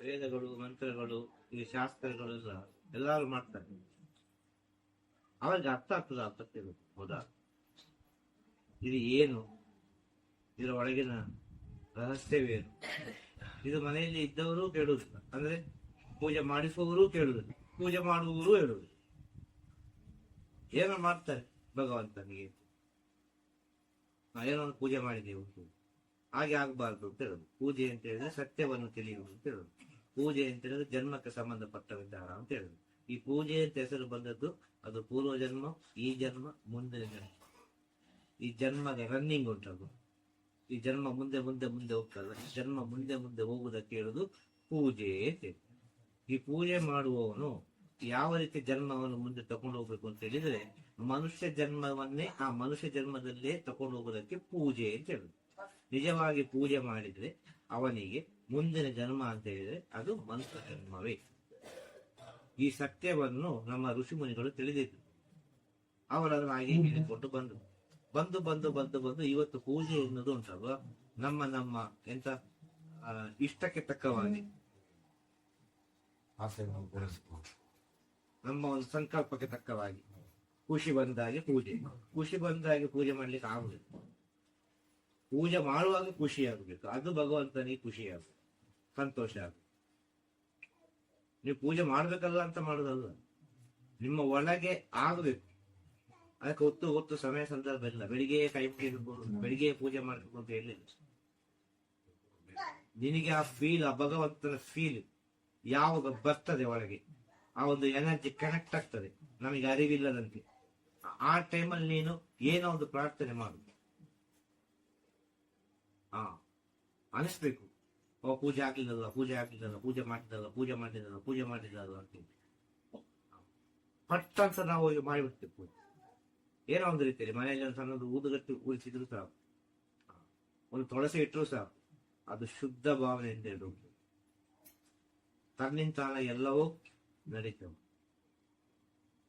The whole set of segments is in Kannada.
ವೇದಗಳು, ಮಂತ್ರಗಳು, ಈ ಶಾಸ್ತ್ರಗಳು ಎಲ್ಲ ಎಲ್ಲಾರು ಮಾಡ್ತಾರೆ. ಅವಾಗ ಅರ್ಥ ಆಗ್ತದ ಅರ್ಥಕ್ಕೆ ಹೌದಾ? ಇದು ಏನು? ಇದರ ಒಳಗಿನ ರಹಸ್ಯವೇನು? ಇದು ಮನೆಯಲ್ಲಿ ಇದ್ದವರು ಕೇಳುವುದಿಲ್ಲ ಅಂದ್ರೆ ಪೂಜೆ ಮಾಡಿಸುವವರು ಕೇಳುವುದಿಲ್ಲ ಪೂಜೆ ಮಾಡುವವರು ಹೇಳುವುದಿಲ್ಲ ಏನೋ ಮಾಡ್ತಾರೆ ಭಗವಂತನಿಗೆ ಏನೋ ಪೂಜೆ ಮಾಡಿದ್ದೇವೆ ಅಂತ. ಹಾಗೆ ಆಗಬಾರ್ದು ಅಂತ ಹೇಳುದು. ಪೂಜೆ ಅಂತ ಹೇಳಿದ್ರೆ ಸತ್ಯವನ್ನು ತಿಳಿಯುವುದು ಅಂತ ಹೇಳುದು. ಪೂಜೆ ಅಂತ ಹೇಳಿದ್ರೆ ಜನ್ಮಕ್ಕೆ ಸಂಬಂಧಪಟ್ಟ ವಿಧಾನ ಅಂತ ಹೇಳಿದ್ರು. ಈ ಪೂಜೆ ಅಂತ ಹೆಸರು ಬಂದದ್ದು ಅದು ಪೂರ್ವ ಜನ್ಮ, ಈ ಜನ್ಮ, ಮುಂದಿನ ಜನ್ಮ. ಈ ಜನ್ಮದ ರನ್ನಿಂಗ್ ಉಂಟದು ಈ ಜನ್ಮ ಮುಂದೆ ಮುಂದೆ ಮುಂದೆ ಹೋಗ್ತದೆ. ಜನ್ಮ ಮುಂದೆ ಮುಂದೆ ಹೋಗುವುದಕ್ಕೆ ಹೇಳುದು ಪೂಜೆ ಅಂತ ಈ ಪೂಜೆ ಮಾಡುವವನು ಯಾವ ರೀತಿ ಜನ್ಮವನ್ನು ಮುಂದೆ ತಕೊಂಡು ಹೋಗ್ಬೇಕು ಅಂತ ಹೇಳಿದ್ರೆ ಮನುಷ್ಯ ಜನ್ಮವನ್ನೇ ಆ ಮನುಷ್ಯ ಜನ್ಮದಲ್ಲೇ ತಕೊಂಡು ಹೋಗೋದಕ್ಕೆ ಪೂಜೆ ಅಂತ ಹೇಳುದು. ನಿಜವಾಗಿ ಪೂಜೆ ಮಾಡಿದ್ರೆ ಅವನಿಗೆ ಮುಂದಿನ ಜನ್ಮ ಅಂತ ಹೇಳಿದ್ರೆ ಅದು ಮಂತ್ರ ಜನ್ಮವೇ ಈ ಸತ್ಯವನ್ನು ನಮ್ಮ ಋಷಿಮುನಿಗಳು ತಿಳಿದಿದ್ರು. ಅವರು ಅದನ್ನು ಹಾಗೆ ಹೇಳಿಕೊಂಡು ಬಂದರು. ಬಂದು ಬಂದು ಬಂದು ಬಂದು ಇವತ್ತು ಪೂಜೆ ಎನ್ನುವುದು ಉಂಟಲ್ವಾ? ನಮ್ಮ ನಮ್ಮ ಎಂತ ಇಷ್ಟಕ್ಕೆ ತಕ್ಕವಾಗಿ. ನಮ್ಮ ಒಂದು ಸಂಕಲ್ಪಕ್ಕೆ ತಕ್ಕವಾಗಿ ಖುಷಿ ಬಂದಾಗೆ ಪೂಜೆ. ಖುಷಿ ಬಂದಾಗೆ ಪೂಜೆ ಮಾಡ್ಲಿಕ್ಕೆ ಆಗುದಿಲ್ಲ. ಪೂಜೆ ಮಾಡುವಾಗ ಖುಷಿ ಆಗಬೇಕು ಅದು ಭಗವಂತನಿಗೆ ಖುಷಿ ಆಗಬೇಕು ಸಂತೋಷ ಆಗುತ್ತೆ. ನೀವು ಪೂಜೆ ಮಾಡ್ಬೇಕಲ್ಲ ಅಂತ ಮಾಡುದಲ್ಲ ನಿಮ್ಮ ಒಳಗೆ ಆಗಬೇಕು. ಅದಕ್ಕೆ ಹೊತ್ತು ಹೊತ್ತು ಸಮಯ ಸಂದರ್ಭ ಇಲ್ಲ. ಬೆಳಿಗ್ಗೆ ಕೈ ಮುಗಿಬೇಕು ಬೆಳಿಗ್ಗೆ ಪೂಜೆ ಮಾಡ್ಬೇಕು ಹೇಳಿಲ್ಲ ನಿನಗೆ ಆ ಫೀಲ್ ಆ ಭಗವಂತನ ಫೀಲ್ ಯಾವಾಗ ಬರ್ತದೆ ಒಳಗೆ? ಆ ಒಂದು ಎನರ್ಜಿ ಕನೆಕ್ಟ್ ಆಗ್ತದೆ. ನಮಗೆ ಅರಿವಿಲ್ಲದಂತೆ. ಆ- ಟೈಮಲ್ಲಿ ನೀನು ಏನೋ ಒಂದು ಪ್ರಾರ್ಥನೆ ಮಾಡು. ಹಾ ಅನಿಸ್ಬೇಕು. ಪೂಜೆ ಆಗ್ಲಿಲ್ಲಲ್ಲ ಪೂಜೆ ಆಗ್ಲಿಲ್ಲಲ್ಲ ಪೂಜೆ ಮಾಡಿದಲ್ಲ ಪೂಜೆ ಮಾಡಿದಲ್ಲ ಪೂಜೆ ಮಾಡಿದಲ್ಲ ಅಂತೇಳಿ ಪಟ್ ಅಂತ ನಾವು ಹೋಗಿ ಮಾಡಿಬಿಡ್ತೇವೆ ಪೂಜೆ. ಏನೋ ಒಂದು ರೀತಿಯಲ್ಲಿ, ಮನೆಯಲ್ಲಿ ಒಂದು ಸಣ್ಣದು ಊದುಗಟ್ಟಿ ಉಳಿಸಿದ್ರು ಸಾಕು ಒಂದು ತೊಳಸಿ ಇಟ್ಟರು ಸಾಕು ಅದು ಶುದ್ಧ ಭಾವನೆಯಿಂದ ಇಡುವುದು ತನ್ನಿಂತಾನ ಎಲ್ಲವೂ ನಡೀತವೆ.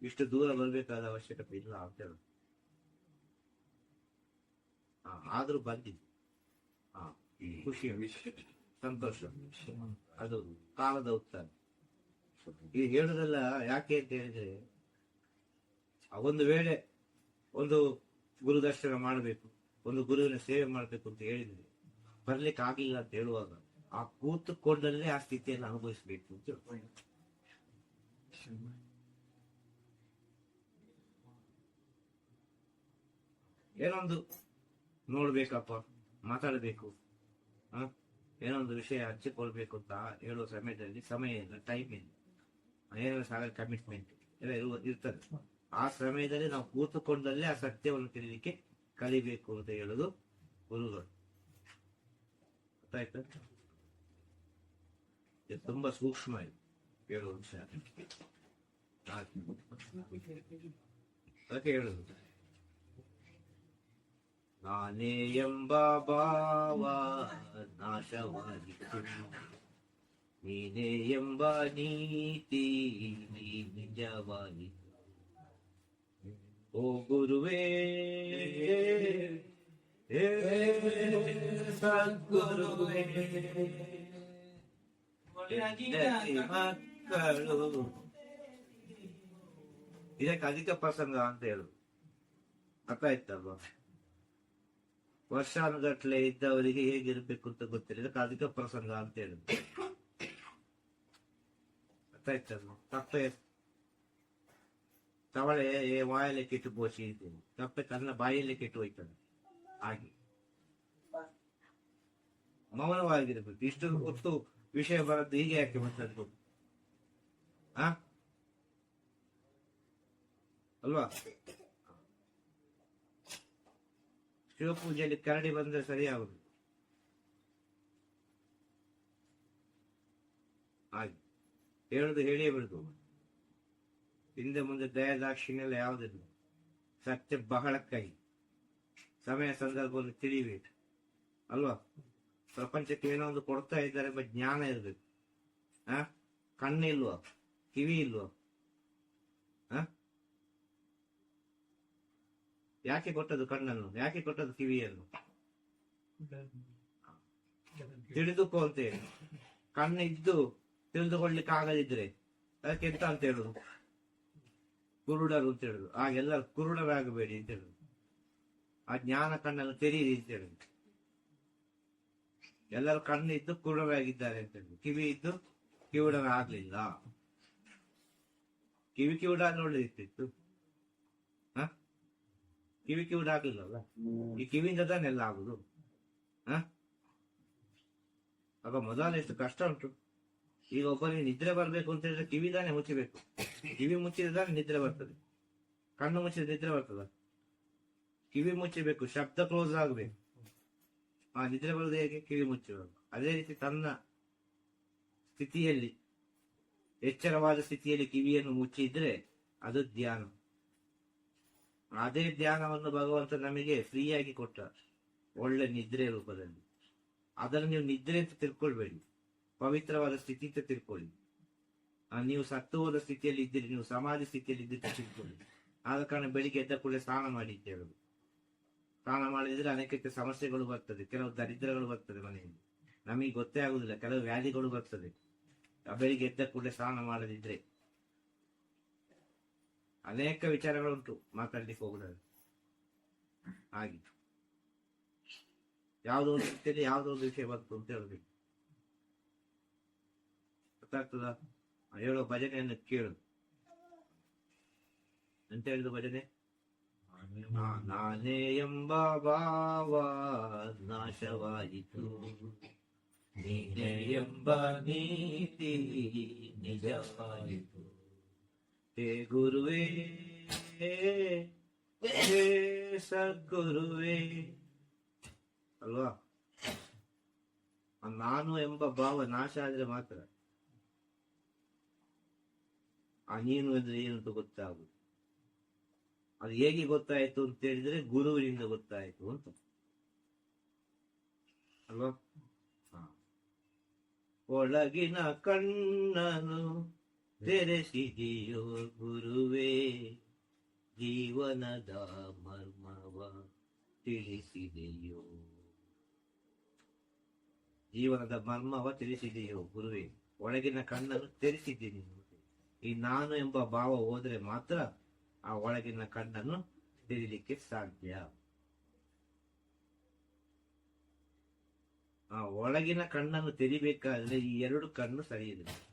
ಇಷ್ಟು ದೂರ ಬರಬೇಕಾದ ಅವಶ್ಯಕತೆ ಇಲ್ಲ ಅಂತ ಹೇಳ ಆದ್ರೂ ಬಂದಿದ್ದು. ಹಾ ಖುಷಿ ಸಂತೋಷ. ಅದು ಕಾಲದ ಉತ್ತರ. ಈ ಹೇಳುದಲ್ಲ ಯಾಕೆ ಅಂತ ಹೇಳಿದ್ರೆ ಒಂದು ವೇಳೆ ಒಂದು ಗುರು ದರ್ಶನ ಮಾಡಬೇಕು, ಒಂದು ಗುರುವಿನ ಸೇವೆ ಮಾಡಬೇಕು ಅಂತ ಹೇಳಿದ್ರೆ, ಬರ್ಲಿಕ್ಕೆ ಆಗ್ಲಿಲ್ಲ ಅಂತ ಹೇಳುವಾಗ ಆ ಕೂತುಕೊಂಡಲ್ಲೇ ಆ ಸ್ಥಿತಿಯನ್ನು ಅನುಭವಿಸಬೇಕು ಅಂತ ಏನೊಂದು ನೋಡ್ಬೇಕಪ್ಪ, ಮಾತಾಡಬೇಕು, ಹ? ಏನೊಂದು ವಿಷಯ ಹಂಚಿಕೊಳ್ಬೇಕು ಅಂತ ಹೇಳುವ ಸಮಯದಲ್ಲಿ ಸಮಯ ಇಲ್ಲ. ಟೈಮ್ ಇಲ್ಲ ಸಾಗರ ಕಮಿಟ್ಮೆಂಟ್ ಎಲ್ಲ ಇರುವ ಇರ್ತದೆ. ಆ ಸಮಯದಲ್ಲಿ ನಾವು ಕೂತುಕೊಂಡಲ್ಲೇ ಆ ಸತ್ಯವನ್ನು ತಿಳಿಲಿಕ್ಕೆ ಕಲಿಬೇಕು ಅಂತ ಹೇಳುದು ಗುರುಗಳು. ಗೊತ್ತಾಯ್ತಾ? ಇದು ತುಂಬಾ ಸೂಕ್ಷ್ಮ ಇದು, ಹೇಳುವ ವಿಷಯ. ಅದಕ್ಕೆ ಹೇಳುದು. ನಾನೇ ಎಂಬ ಭಾವ ನಾಶವಾಗಿತ್ತು ನೀನೇ ಎಂಬ ನೀತಿ ನೀ ನಿಜವಾಗಿ. ಓ ಗುರುವೇ ಸದ್ಗುರುವೇ ಮಕ್ಕಳು. ಇದಕ್ಕೆ ಅಧಿಕ ಪ್ರಸಂಗ ಅಂತ ಹೇಳು. ಅರ್ಥ ಆಯ್ತಲ್ವಾ? ವರ್ಷಾನುಗಟ್ಲೆ ಇದ್ದವರಿಗೆ ಹೇಗಿರ್ಬೇಕು ಅಂತ ಗೊತ್ತಿಲ್ಲ. ಅಧಿಕ ಪ್ರಸಂಗ ಅಂತ ಹೇಳಿದ್ರು. ತಪ್ಪೆ. ತವಳೆ ವಾಯಲ್ಲಿ ಕೆಟ್ಟು ಬೋಸಿ ತಪ್ಪೆ ತನ್ನ ಬಾಯಲ್ಲಿ ಕೆಟ್ಟು ಹೋಯ್ತದೆ. ಹಾಗೆ. ಮೌನವಾಗಿರ್ಬೇಕು. ಇಷ್ಟು ಹೊತ್ತು ವಿಷಯ ಬರದ್ದು ಹೀಗೆ ಯಾಕೆ ಮಾತಾಡ್ಬೇಕು ಆ? ಅಲ್ವಾ? ಶಿವಪೂಜೆಯಲ್ಲಿ ಕರಡಿ ಬಂದರೆ ಸರಿಯಾಗುದು. ಹಾಗೆ ಹೇಳುದು ಹೇಳಿಯೇ ಬಿಡುದು ಹಿಂದೆ ಮುಂದೆ ದಯದಾಕ್ಷಿಣ್ಯ ಯಾವುದಿಲ್ಲ. ಸತ್ಯ ಬಹಳ ಕೈ. ಸಮಯ ಸಂದರ್ಭವನ್ನು ತಿಳಿಬೇಕು ಅಲ್ವಾ? ಪ್ರಪಂಚಕ್ಕೆ ಏನೋ ಒಂದು ಕೊಡ್ತಾ ಇದ್ದಾರೆ ಎಂಬ ಜ್ಞಾನ ಇರಬೇಕು. ಆ? ಕಣ್ಣು ಇಲ್ವಾ? ಕಿವಿ ಇಲ್ವಾ ಆ ಯಾಕೆ ಕೊಟ್ಟದ್ದು ಕಣ್ಣನ್ನು? ಯಾಕೆ ಕೊಟ್ಟದ್ದು ಕಿವಿಯನ್ನು? ತಿಳಿದುಕೋ ಅಂತ ಹೇಳಿ. ಕಣ್ಣು ಇದ್ದು ತಿಳಿದುಕೊಳ್ಳಿಕ್ಕೆ ಆಗದಿದ್ರೆ ಅದಕ್ಕೆ ಎಂತ ಅಂತ ಹೇಳುದು? ಕುರುಡರು ಅಂತ ಹೇಳುದು. ಆಗೆಲ್ಲ ಕುರುಡರಾಗಬೇಡಿ ಅಂತ ಹೇಳುದು. ಆ ಜ್ಞಾನ ಕಣ್ಣನ್ನು ತೆರೀರಿ ಅಂತ ಹೇಳುದು. ಎಲ್ಲರೂ ಕಣ್ಣು ಇದ್ದು ಕುರುಡರಾಗಿದ್ದಾರೆ ಅಂತ ಹೇಳುದು. ಕಿವಿ ಇದ್ದು ಕಿವುಡರಾಗ್ಲಿಲ್ಲ. ಕಿವಿ ಕಿವುಡ ಹ ಕಿವಿ ಕಿವುಡಾಗ್ಲಿಲ್ಲಲ್ಲ ಈ ಕಿವಿಯಿಂದ ತಾನೆ ಎಲ್ಲ ಆಗುದು? ಹ? ಆಗ ಮೊದಲು ಎಷ್ಟು ಕಷ್ಟ ಉಂಟು. ಈಗ ಒಬ್ಬರಿಗೆ ನಿದ್ರೆ ಬರ್ಬೇಕು ಅಂತ ಹೇಳಿದ್ರೆ ಕಿವಿ ತಾನೆ ಮುಚ್ಚಬೇಕು. ಕಿವಿ ಮುಚ್ಚಿದ್ರೆ ತಾನೇ ನಿದ್ರೆ ಬರ್ತದೆ. ಕಣ್ಣು ಮುಚ್ಚಿದ್ರೆ ನಿದ್ರೆ ಬರ್ತದ? ಕಿವಿ ಮುಚ್ಚಬೇಕು ಶಬ್ದ ಕ್ಲೋಸ್ ಆಗಬೇಕು. ಆ ನಿದ್ರೆ ಬರೋದು ಹೇಗೆ? ಕಿವಿ ಮುಚ್ಚಬೇಕು ಅದೇ ರೀತಿ ತನ್ನ ಸ್ಥಿತಿಯಲ್ಲಿ ಎಚ್ಚರವಾದ ಸ್ಥಿತಿಯಲ್ಲಿ ಕಿವಿಯನ್ನು ಮುಚ್ಚಿದ್ರೆ ಅದು ಧ್ಯಾನ. ಅದೇ ಧ್ಯಾನವನ್ನು ಭಗವಂತ ನಮಗೆ ಫ್ರೀಯಾಗಿ ಕೊಟ್ಟ ಒಳ್ಳೆ ನಿದ್ರೆ ರೂಪದಲ್ಲಿ. ಅದನ್ನು ನೀವು ನಿದ್ರೆ ಅಂತ ತಿಳ್ಕೊಳ್ಬೇಡಿ. ಪವಿತ್ರವಾದ ಸ್ಥಿತಿ ಅಂತ ತಿಳ್ಕೊಳ್ಳಿ. ನೀವು ಸತ್ತು ಹೋದ ಸ್ಥಿತಿಯಲ್ಲಿ ಇದ್ದೀರಿ, ನೀವು ಸಮಾಧಿ ಸ್ಥಿತಿಯಲ್ಲಿ ಇದ್ದೀರಿ ತಿಳ್ಕೊಳ್ಳಿ. ಆದ ಕಾರಣ ಬೆಳಿಗ್ಗೆ ಎದ್ದ ಕೂಡಲೇ ಸ್ನಾನ ಮಾಡಿ ಅಂತ ಸ್ನಾನ ಮಾಡಿದ್ರೆ ಅನೇಕ ಸಮಸ್ಯೆಗಳು ಬರ್ತದೆ, ಕೆಲವು ದರಿದ್ರಗಳು ಬರ್ತದೆ ಮನೆಯಲ್ಲಿ. ನಮಗೆ ಗೊತ್ತೇ ಆಗುದಿಲ್ಲ, ಕೆಲವು ವ್ಯಾಧಿಗಳು ಬರ್ತದೆ. ಬೆಳಿಗ್ಗೆ ಎದ್ದ ಕೂಡಲೇ ಸ್ನಾನ ಮಾಡದಿದ್ರೆ. ಅನೇಕ ವಿಚಾರಗಳುಂಟು ಮಾತಾಡ್ಲಿಕ್ಕೆ ಹೋಗುದಾದ್ರೆ ಹಾಗೆ ಯಾವುದೋ ಒಂದು ರೀತಿಯಲ್ಲಿ ಯಾವುದೋ ಒಂದು ವಿಷಯ ಬಂತು ಅಂತ ಹೇಳಬೇಕು ಗೊತ್ತಾಗ್ತದ? ಹೇಳೋ ಭಜನೆಯನ್ನು ಕೇಳು. ಎಂತ ಹೇಳಿದ ಭಜನೆ? ನಾನೇ ಎಂಬ ಭಾವ ನಾಶವಾಯಿತು. ನೀನೇ ಎಂಬ ನೀತಿ ನಿಜವಾಯಿತು. ಹೇ ಗುರುವೇ ಹೇ ಸದ್ಗುರುವೇ. ಅಲ್ವಾ? ನಾನು ಎಂಬ ಭಾವ ನಾಶ ಆದ್ರೆ ಮಾತ್ರ. ಆ ನೀನು ಅಂದ್ರೆ ಏನು ಅಂತ ಗೊತ್ತಾಗುದು ಅದು ಹೇಗೆ ಗೊತ್ತಾಯ್ತು ಅಂತ ಹೇಳಿದ್ರೆ ಗುರುವಿನಿಂದ ಗೊತ್ತಾಯ್ತು ಅಂತ. ಅಲ್ವಾ? ಹಾ. ಒಳಗಿನ ಕಣ್ಣನು ತೆರೆಸಿದೆಯೋ ಗುರುವೇ, ಜೀವನದ ಮರ್ಮವ ತಿಳಿಸಿದೆಯೋ. ಜೀವನದ ಮರ್ಮವ ತಿಳಿಸಿದೆಯೋ ಗುರುವೇ, ಒಳಗಿನ ಕಣ್ಣನ್ನು ತೆರೆಸಿದ್ದೀನಿ ಈ ನಾನು ಎಂಬ ಭಾವ ಹೋದ್ರೆ ಮಾತ್ರ ಆ ಒಳಗಿನ ಕಣ್ಣನ್ನು ತೆರೀಲಿಕ್ಕೆ ಸಾಧ್ಯ. ಆ ಒಳಗಿನ ಕಣ್ಣನ್ನು ತೆರಿಬೇಕಾದ್ರೆ ಈ ಎರಡು ಕಣ್ಣು ಸರಿ ಇದೆ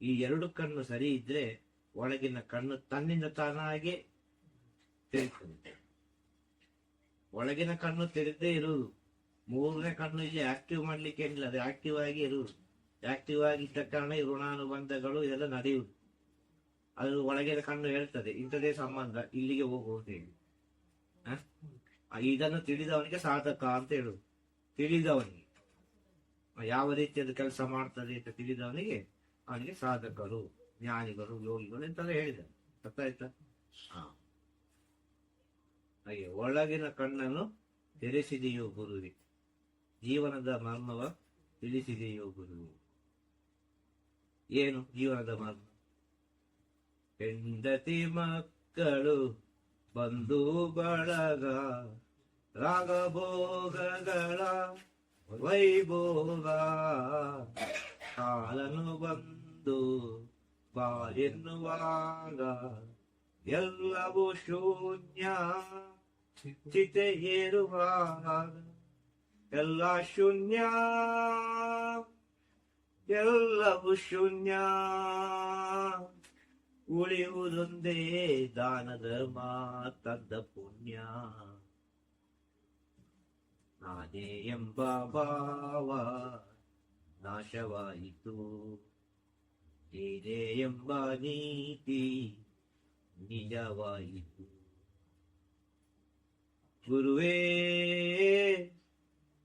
ಈ ಎರಡು ಕಣ್ಣು ಸರಿ ಇದ್ರೆ ಒಳಗಿನ ಕಣ್ಣು ತನ್ನಿಂದ ತಾನಾಗೆ ತೆರೀತದೆ ಒಳಗಿನ ಕಣ್ಣು ತೆರೆದೇ ಇರುವುದು. ಮೂರನೇ ಕಣ್ಣು ಇಲ್ಲಿ ಆಕ್ಟಿವ್ ಮಾಡ್ಲಿಕ್ಕೆ ಏನಿಲ್ಲ, ಅದು ಆಕ್ಟಿವ್ ಆಗಿ ಇರುವುದು. ಆಕ್ಟಿವ್ ಆಗಿದ್ದ ಕಾರಣ ಈ ಋಣಾನುಬಂಧಗಳು ಇದೆಲ್ಲ ನಡೆಯುವುದು. ಅದು ಒಳಗಿನ ಕಣ್ಣು ಹೇಳ್ತದೆ ಇಂಥದೇ ಸಂಬಂಧ, ಇಲ್ಲಿಗೆ ಹೋಗುವುದು ಹೇಳಿ. ಇದನ್ನು ತಿಳಿದವನಿಗೆ ಸಾಧಕ ಅಂತ ಹೇಳುದು ತಿಳಿದವನಿಗೆ. ಯಾವ ರೀತಿಯಲ್ಲಿ ಕೆಲಸ ಮಾಡ್ತದೆ ಅಂತ ತಿಳಿದವನಿಗೆ ಅವನಿಗೆ ಸಾಧಕರು ಜ್ಞಾನಿಗಳು ಯೋಗಿಗಳು ಎಂತೆಲ್ಲ ಹೇಳಿದ್ದಾರೆ. ಗೊತ್ತಾಯ್ತಾ ಹಾ. ಹಾಗೆ ಒಳಗಿನ ಕಣ್ಣನ್ನು ತೆರೆಸಿದೆಯೋ ಗುರುವಿ? ಜೀವನದ ಮರ್ಮವ ತಿಳಿಸಿದೆಯೋ ಗುರುವಿ? ಏನು ಜೀವನದ ಮರ್ಮ? ಹೆಂಡತಿ ಮಕ್ಕಳು ಬಂಧು ಬಳಗ ರಾಗಭೋಗಗಳ ವೈಭೋಗ ಕಾಲನು ಬಂದು ಬಾ ಎನ್ನುವಾಗ ಎಲ್ಲವೂ ಶೂನ್ಯ ಚಿತೆ ಏರುವಾಗ ಎಲ್ಲ ಶೂನ್ಯ ಎಲ್ಲವೂ ಶೂನ್ಯ ಉಳಿಯುವುದೊಂದೇ ದಾನ ಧರ್ಮ ತದ್ದ ಪುಣ್ಯ ನಾನೇ ಎಂಬ ಭಾವ ನಾಶವಾಯಿತು ನೀನೇ ಎಂಬ ನೀತಿ ನಿಜವಾಯಿತು. ಗುರುವೇ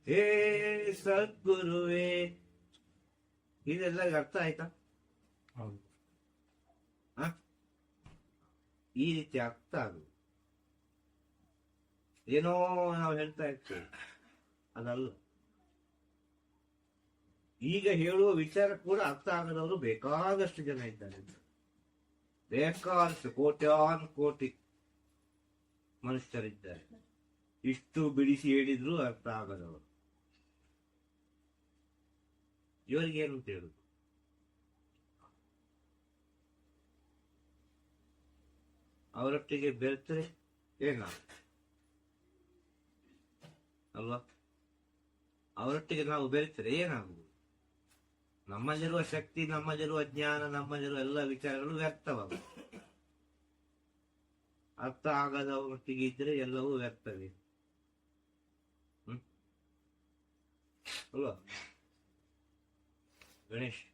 ಹೇ ಸದ್ಗುರುವೇ. ಇದೆಲ್ಲ ಅರ್ಥ ಆಯ್ತಾ? ಈ ರೀತಿ ಅರ್ಥ ಆಗುದು ಏನೋ ನಾವು ಹೇಳ್ತಾ ಇರ್ತೇವೆ. ಅದಲ್ಲ. ಈಗ ಹೇಳುವ ವಿಚಾರ ಕೂಡ ಅರ್ಥ ಆಗದವರು ಬೇಕಾದಷ್ಟು ಜನ ಇದ್ದಾರೆ. ಬೇಕಾದಷ್ಟು ಕೋಟ್ಯಾನ್ ಕೋಟಿ ಮನುಷ್ಯರಿದ್ದಾರೆ. ಇಷ್ಟು ಬಿಡಿಸಿ ಹೇಳಿದ್ರು ಅರ್ಥ ಆಗದವರು. ಏನು ಅಂತ ಹೇಳುದು? ಅವರೊಟ್ಟಿಗೆ ಬೆರೆತರೆ ಏನ? ಅಲ್ವಾ? ಅವರೊಟ್ಟಿಗೆ ನಾವು ಬೆರೆತರೆ ಏನಾಗುವುದು? ನಮ್ಮಲ್ಲಿರುವ ಶಕ್ತಿ, ನಮ್ಮಲ್ಲಿರುವ ಜ್ಞಾನ, ನಮ್ಮಲ್ಲಿರುವ ಎಲ್ಲ ವಿಚಾರಗಳು ವ್ಯರ್ಥವಾಗುವುದು ಅರ್ಥ ಆಗದ ಮಟ್ಟಿಗೆ ಇದ್ರೆ ಎಲ್ಲವೂ ವ್ಯರ್ಥವೇ? ಹ್ಮ್? ಗಣೇಶ್?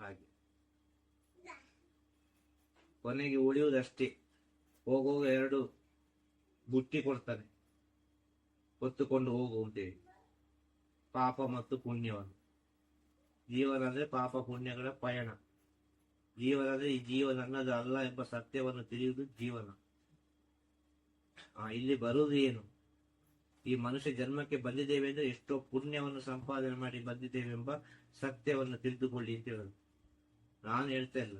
ಹಾಗೆ. ಕೊನೆಗೆ ಉಳಿಯುವುದಷ್ಟೇ. ಹೋಗುವಾಗ ಎರಡು ಬುಟ್ಟಿ ಕೊಡ್ತಾನೆ. ಹೊತ್ತುಕೊಂಡು ಹೋಗುವಂತೆ. ಪಾಪ ಮತ್ತು ಪುಣ್ಯವನ್ನು. ಜೀವನ ಅಂದ್ರೆ ಪಾಪ, ಪುಣ್ಯಗಳ ಪಯಣ. ಜೀವನ ಅಂದ್ರೆ ಈ ಜೀವ ನನ್ನದು ಅಲ್ಲ ಎಂಬ ಸತ್ಯವನ್ನು ತಿಳಿಯುವುದು ಜೀವನ. ಆ, ಇಲ್ಲಿ ಬರುವುದು ಏನು? ಈ ಮನುಷ್ಯ ಜನ್ಮಕ್ಕೆ ಬಂದಿದ್ದೇವೆ ಅಂದ್ರೆ ಎಷ್ಟೋ ಪುಣ್ಯವನ್ನು ಸಂಪಾದನೆ ಮಾಡಿ ಬಂದಿದ್ದೇವೆ ಎಂಬ ಸತ್ಯವನ್ನು ತಿಳಿದುಕೊಳ್ಳಿ ಅಂತ ಹೇಳುದು. ನಾನು ಹೇಳ್ತಾ ಇಲ್ಲ.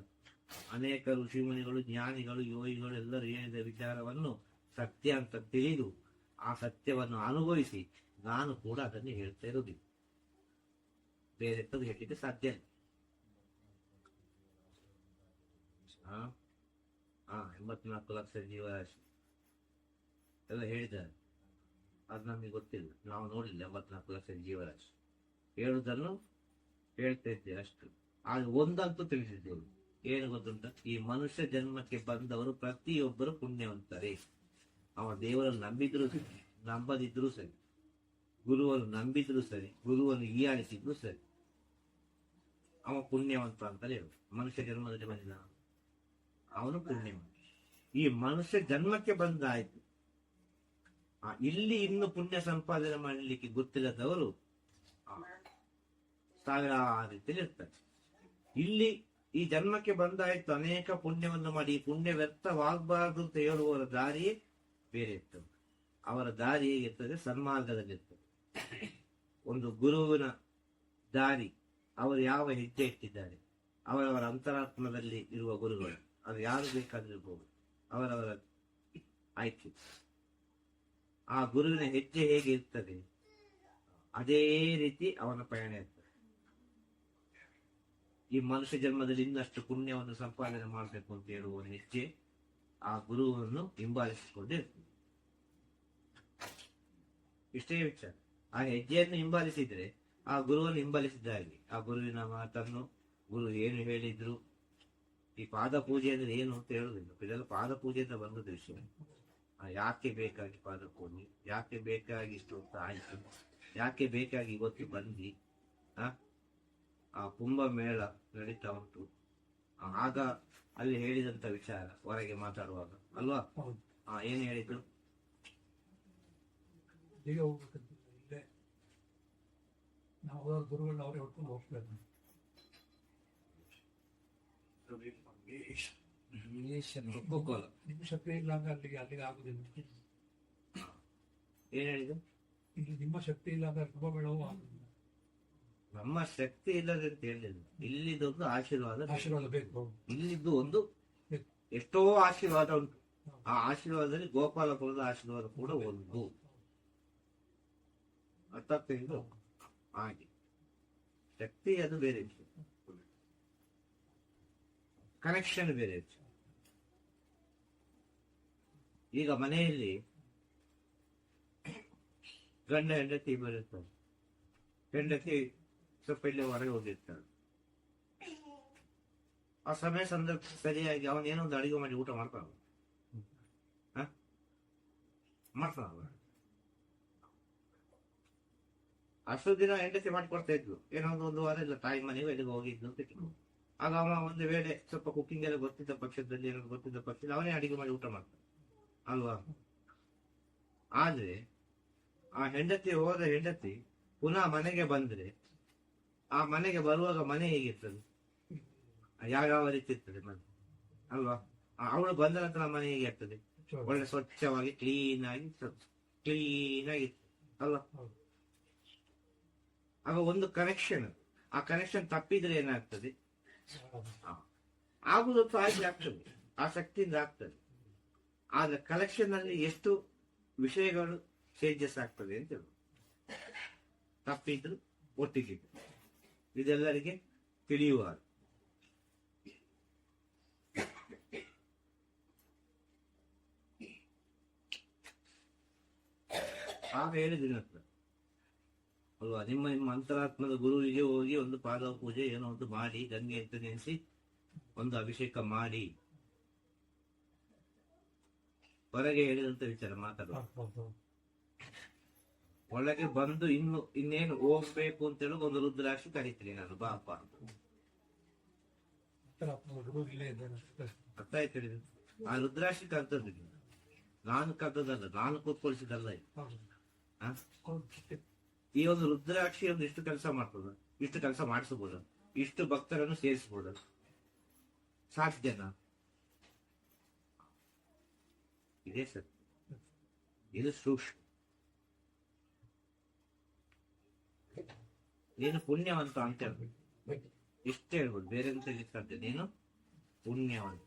ಅನೇಕ ಋಷಿಮುನಿಗಳು, ಜ್ಞಾನಿಗಳು, ಯೋಗಿಗಳು ಎಲ್ಲರೂ ಹೇಳಿದ ವಿಚಾರವನ್ನು ಸತ್ಯ ಅಂತ ತಿಳಿದು ಆ ಸತ್ಯವನ್ನು ಅನುಭವಿಸಿ ನಾನು ಕೂಡ ಅದನ್ನು ಹೇಳ್ತಾ ಇರುವುದಿಲ್ಲ. ಬೇರೆ ಎಂತದ್ದು ಹೇಳಲಿಕ್ಕೆ ಸಾಧ್ಯ ಇಲ್ಲ. ಹಾ ಹಾ ಎಂಬತ್ನಾಲ್ಕು ಲಕ್ಷ ಜೀವರಾಶಿ. ಎಲ್ಲ ಹೇಳಿದ್ದಾರೆ. ಅದು ನಮಗೆ ಗೊತ್ತಿಲ್ಲ. ನಾವು ನೋಡಿಲ್ಲ ಎಂಬತ್ನಾಲ್ಕು ಲಕ್ಷ ಜೀವರಾಶಿ. ಹೇಳುವುದನ್ನು ಹೇಳ್ತಾ ಇದ್ದೇವೆ ಅಷ್ಟು. ಆದ್ರೆ ಒಂದಂತೂ ತಿಳಿಸಿದ್ದೇವೆ ಏನು ಗೊತ್ತುಂಟ? ಈ ಮನುಷ್ಯ ಜನ್ಮಕ್ಕೆ ಬಂದವರು ಪ್ರತಿಯೊಬ್ಬರು ಪುಣ್ಯವಂತರೇ. ಅವ ದೇವರನ್ನು ನಂಬಿದ್ರು ಸರಿ, ನಂಬದಿದ್ರು ಸರಿ, ಗುರುವನ್ನು ನಂಬಿದ್ರು ಸರಿ, ಗುರುವನ್ನು ಹೀಯಾಳಿಸಿದ್ರು ಸರಿ. ಅವ ಪುಣ್ಯವಂತ ಅಂತಲೇ ಹೇಳು. ಮನುಷ್ಯ ಜನ್ಮದಲ್ಲಿ ಬಂದಿದ ಅವನು. ಪುಣ್ಯವಂತ. ಈ ಮನುಷ್ಯ ಜನ್ಮಕ್ಕೆ ಬಂದಾಯ್ತು. ಇಲ್ಲಿ ಇನ್ನು ಪುಣ್ಯ ಸಂಪಾದನೆ ಮಾಡಲಿಕ್ಕೆ ಗೊತ್ತಿಲ್ಲದವರು ಸಾವಿರಾರು ರೀತಿಯಲ್ಲಿ ಇರ್ತಾರೆ. ಇಲ್ಲಿ ಈ ಜನ್ಮಕ್ಕೆ ಬಂದಾಯ್ತು ಅನೇಕ ಪುಣ್ಯವನ್ನು ಮಾಡಿ. ಪುಣ್ಯ ವ್ಯರ್ಥವಾಗಬಾರದು ಅಂತ ಹೇಳುವವರ ದಾರಿಯೇ ಬೇರೆ ಇರ್ತದೆ ಅವರ ದಾರಿ ಹೇಗಿರ್ತದೆ? ಸನ್ಮಾರ್ಗದಲ್ಲಿರ್ತದೆ. ಒಂದು ಗುರುವಿನ ದಾರಿ, ಅವರು ಯಾವ ಹೆಜ್ಜೆ ಇಟ್ಟಿದ್ದಾರೆ? ಅವರವರ ಅಂತರಾತ್ಮದಲ್ಲಿ ಇರುವ ಗುರುಗಳು, ಅದು ಯಾರು ಬೇಕಾದಿರಬಹುದು ಅವರವರ ಆಯ್ಕೆ. ಆ ಗುರುವಿನ ಹೆಜ್ಜೆ ಹೇಗೆ ಇರ್ತದೆ? ಅದೇ ರೀತಿ ಅವನ ಪಯಣ ಇರ್ತದೆ. ಈ ಮನುಷ್ಯ ಜನ್ಮದಲ್ಲಿ ಇನ್ನಷ್ಟು ಪುಣ್ಯವನ್ನು ಸಂಪಾದನೆ ಮಾಡಬೇಕು ಅಂತ ಹೇಳುವ ಹೆಜ್ಜೆ ಆ ಗುರುವನ್ನು ಹಿಂಬಾಲಿಸಿಕೊಂಡೇ. ಇಷ್ಟೇ ವಿಚಾರ. ಆ ಹೆಜ್ಜೆಯನ್ನು ಹಿಂಬಾಲಿಸಿದ್ರೆ ಆ ಗುರುವನ್ನು ಹಿಂಬಾಲಿಸಿದ್ದಾಗಿ ಆ ಗುರುವಿನ ಮಾತನ್ನು ಗುರು ಏನು ಹೇಳಿದ್ರು? ಈ ಪಾದ ಪೂಜೆ ಅಂದ್ರೆ ಏನು ಅಂತ ಹೇಳುದಿಲ್ಲ. ಇದೆಲ್ಲ ಪಾದ ಪೂಜೆಯಿಂದ ಬಂದದ ವಿಷಯ ಆ ಯಾಕೆ ಬೇಕಾಗಿ ಪಾದ ಪೂಜೆ? ಯಾಕೆ ಬೇಕಾಗಿ ಇಷ್ಟು ಅಂತ ಆಯ್ತು. ಯಾಕೆ ಬೇಕಾಗಿ ಇವತ್ತು ಬಂದಿ? ಆ? ಕುಂಭ ಮೇಳ ನಡೀತಾ ಉಂಟು. ಆಗ ಅಲ್ಲಿ ಹೇಳಿದಂತ ವಿಚಾರ ಹೊರಗೆ ಮಾತಾಡುವಾಗ. ಅಲ್ವಾ? ಏನ್ ಹೇಳಿದ್ರು? ಇಲ್ಲಿಗೆ ಹೋಗ್ಬೇಕಂತ ಇಲ್ಲೇ. ನಾವು ಹೋದಾಗ ಗುರುಗಳನ್ನ ಅವರೇ ಹೊಡ್ಕೊಂಡು ಹೋಗ್ಬೇಕು. ನಿಮ್ಮ ಶಕ್ತಿ ಇಲ್ಲ ಅಂದ್ರೆ ಅಲ್ಲಿಗೆ ಅಲ್ಲಿಗೆ ಆಗುದಿಲ್ಲ. ಏನ್ ಹೇಳಿದ್ರು? ಇಲ್ಲಿ ನಿಮ್ಮ ಶಕ್ತಿ ಇಲ್ಲ ಅಂದ್ರೆ ಕುಂಭಮೇಳವೂ ಆಗುದಿಲ್ಲ. ನಮ್ಮ ಶಕ್ತಿ ಇಲ್ಲದೆ ಅಂತ ಹೇಳಿದ್ರು ಇಲ್ಲಿದೊಂದು ಆಶೀರ್ವಾದ. ಆಶೀರ್ವಾದ ಬೇಕು. ಇಲ್ಲಿದ್ದು ಒಂದು ಎಷ್ಟೋ ಆಶೀರ್ವಾದ ಉಂಟು. ಆ ಆಶೀರ್ವಾದದಲ್ಲಿ ಗೋಪಾಲಪುರದ ಆಶೀರ್ವಾದ ಕೂಡ ಒಂದು. ಅರ್ಥ ಹಾಗೆ. ಶಕ್ತಿ ಅದು ಬೇರೆ ವಿಷಯ. ಕನೆಕ್ಷನ್ ಬೇರೆ ವಿಷಯ. ಈಗ ಮನೆಯಲ್ಲಿ ಗಂಡ ಹೆಂಡತಿ ಬರುತ್ತಾರೆ. ಹೆಂಡತಿ ಇಲ್ಲಿ ಹೊರಗೆ ಹೋಗಿರ್ತಾನೆ. ಆ ಸಮಯ ಸಂದರ್ಭ ಸರಿಯಾಗಿ ಅವನೇನೋ ಒಂದು ಅಡಿಗೆ ಮಾಡಿ ಊಟ ಮಾಡ್ತಾನ ಹ? ಮಾಡ್ತಾನಲ್ಲ ಅಷ್ಟು ದಿನ ಹೆಂಡತಿ ಮಾಡಿಕೊಡ್ತಾ ಇದ್ಲು. ಏನೋ ಒಂದು ವಾರ ಇಲ್ಲ, ತಾಯಿ ಮನೆಗೆ ಎಲ್ಲಿಗೆ ಹೋಗಿದ್ದು ಅಂತ ಇಟ್ಕೊ. ಆಗ ಅವ ಒಂದು ವೇಳೆ ಸ್ವಲ್ಪ ಕುಕ್ಕಿಂಗ್ ಎಲ್ಲ ಗೊತ್ತಿದ್ದ ಪಕ್ಷದಲ್ಲಿ, ಏನಾದ್ರು ಗೊತ್ತಿದ್ದ ಪಕ್ಷದಲ್ಲಿ ಅವನೇ ಅಡಿಗೆ ಮಾಡಿ ಊಟ ಮಾಡ್ತಾನೆ. ಅಲ್ವಾ? ಆದ್ರೆ ಆ ಹೆಂಡತಿ ಹೋದ ಹೆಂಡತಿ ಪುನಃ ಮನೆಗೆ ಬಂದ್ರೆ ಆ ಮನೆಗೆ ಬರುವಾಗ ಮನೆ ಹೇಗಿರ್ತದೆ? ಯಾವ್ಯಾವ ರೀತಿ ಇರ್ತದೆ ಮನೆ? ಅಲ್ವಾ? ಅವಳು ಬಂದ ನಂತರ ಮನೆ ಹೇಗೆ ಇರ್ತದೆ? ಒಳ್ಳೆ ಸ್ವಚ್ಛವಾಗಿ ಕ್ಲೀನ್ ಆಗಿ ಕ್ಲೀನ್ ಆಗಿ ಅಲ್ವಾ? ಆಗ ಒಂದು ಕನೆಕ್ಷನ್ ಆ ಕನೆಕ್ಷನ್ ತಪ್ಪಿದ್ರೆ ಏನಾಗ್ತದೆ? ಆಗುದು ಆಗಿ ಆಗ್ತದೆ. ಆಸಕ್ತಿಯಿಂದ ಶಕ್ತಿಯಿಂದ ಆಗ್ತದೆ. ಆದ್ರೆ ಕಲೆಕ್ಷನ್ ಅಲ್ಲಿ ಎಷ್ಟು ವಿಷಯಗಳು ಚೇಂಜಸ್ ಆಗ್ತದೆ ಅಂತ ಹೇಳುದು ತಪ್ಪಿದ್ರು ಒಟ್ಟಿಗೆ. ಇದೆಲ್ಲರಿಗೆ ತಿಳಿಯುವ ಆಗ ಹೇಳಿದ ಅಲ್ವಾ, ನಿಮ್ಮ ನಿಮ್ಮ ಅಂತರಾತ್ಮದ ಗುರುವಿಗೆ ಹೋಗಿ ಒಂದು ಪಾದ ಪೂಜೆ ಏನೋ ಒಂದು ಮಾಡಿ, ಗಂಗೆ ಅಂತ ನೆನೆಸಿ ಒಂದು ಅಭಿಷೇಕ ಮಾಡಿ. ಹೊರಗೆ ಹೇಳಿದಂತ ವಿಚಾರ ಮಾತಾಡುವ. ಒಳಗೆ ಬಂದು ಇನ್ನು ಇನ್ನೇನು ಹೋಗ್ಬೇಕು ಅಂತ ಹೇಳಿ ಒಂದು ರುದ್ರಾಕ್ಷಿ ಕರಿತೀನಿ ನಾನು ಬಾಪ ಅರ್ಥ ಆಯ್ತು ಆ ರುದ್ರಾಕ್ಷಿ ಕರ್ತದ್ದು. ನಾನು ಕದ್ದದಲ್ಲ ನಾನು ಕೂತ್ಕೊಳಿಸಿದಲ್ಲ. ಈ ಒಂದು ರುದ್ರಾಕ್ಷಿ ಒಂದು ಇಷ್ಟು ಕೆಲಸ ಮಾಡ್ತದ ಇಷ್ಟು ಕೆಲಸ ಮಾಡಿಸಬಹುದ ಇಷ್ಟು ಭಕ್ತರನ್ನು ಸೇರಿಸಬಹುದ ಸಾಧ್ಯನಾ? ಇದೆ ಸರ್. ಇದು ಸೂಕ್ಷ್ಮ. ನೀನು ಪುಣ್ಯವಂತ ಅಂತ ಹೇಳ್ಬೇಕು. ಇಷ್ಟೇ ಹೇಳ್ಬೋದು. ಬೇರೆ ಅಂತ ಸಾಧ್ಯ ನೀನು ಪುಣ್ಯವಂತ.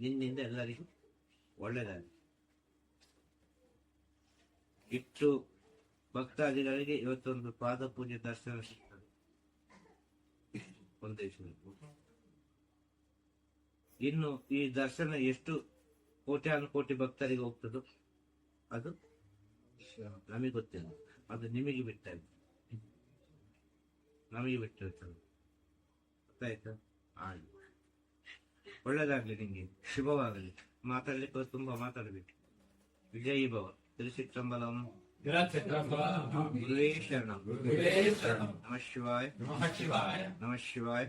ನಿನ್ನಿಂದ ಎಲ್ಲರಿಗೂ ಒಳ್ಳೆಯದಾಗಿ ಇಷ್ಟು ಭಕ್ತಾದಿಗಳಿಗೆ ಇವತ್ತೊಂದು ಪಾದ ಪೂಜೆ ದರ್ಶನ ಸಿಗ್ತದೆ. ಒಂದು ಇನ್ನು ಈ ದರ್ಶನ ಎಷ್ಟು ಕೋಟ್ಯಾನು ಕೋಟಿ ಭಕ್ತರಿಗೆ ಹೋಗ್ತದೋ ಅದು ನಮಗೆ ಗೊತ್ತಿಲ್ಲ. ಅದು ನಿಮಗೆ ಬಿಟ್ಟಾಯ್ತು ನಮಗೆ ಬಿಟ್ಟಿರ್ತದೆ ಗೊತ್ತಾಯ್ತಾ? ಹಾಗೆ. ಒಳ್ಳೇದಾಗ್ಲಿ ನಿಂಗೆ ಶುಭವಾಗಲಿ. ಮಾತಾಡ್ಲಿಕ್ಕೆ ತುಂಬಾ ಮಾತಾಡಬೇಕು. ವಿಜಯಿ ಭವ Trappola. ಗುರುವೇ ಶರಣಂ ನಮ Sharanam. ನಮಃ ಶಿವಾಯ. ನಮ Shivaya. ನಮಃ ಶಿವಾಯ.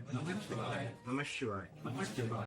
ನಮ ಶಿವಾಯ.